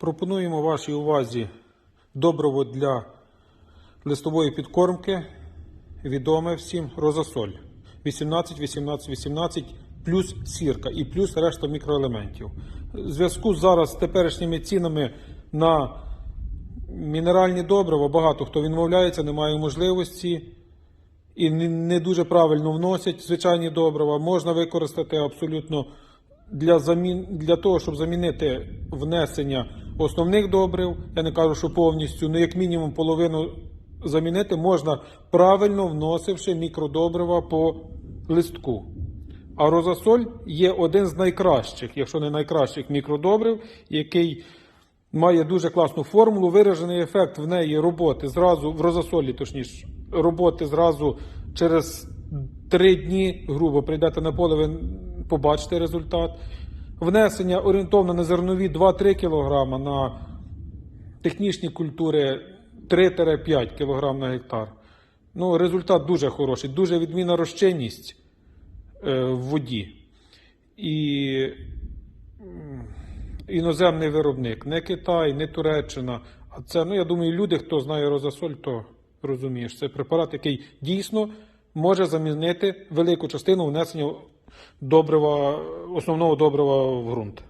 Пропонуємо вашій увазі добриво для листової підкормки, відоме всім розасоль 18, 18, 18 плюс сірка і плюс решта мікроелементів. В зв'язку зараз з теперішніми цінами на мінеральні добрива багато хто відмовляється, не має можливості і не дуже правильно вносять звичайні добрива. Можна використати абсолютно для, замін, для того, щоб замінити внесення основних добрив. Я не кажу, що повністю, ну як мінімум половину замінити можна правильно вносивши мікродобрива по листку. А розасоль є один з найкращих, якщо не найкращих мікродобрив, який має дуже класну формулу. Виражений ефект в неї роботи зразу в розасолі, точніше, роботи зразу через три дні, грубо прийдете на поле, ви побачите результат. Внесення орієнтовно на зернові 2-3 кг, на технічні культури 3-5 кг на гектар. Ну, результат дуже хороший, дуже відмінна розчинність е, в воді. І іноземний виробник, не Китай, не Туреччина. А це, ну я думаю, люди, хто знає розасоль, то розумієш. Це препарат, який дійсно може замінити велику частину внесення добрива, основного добрива в ґрунт.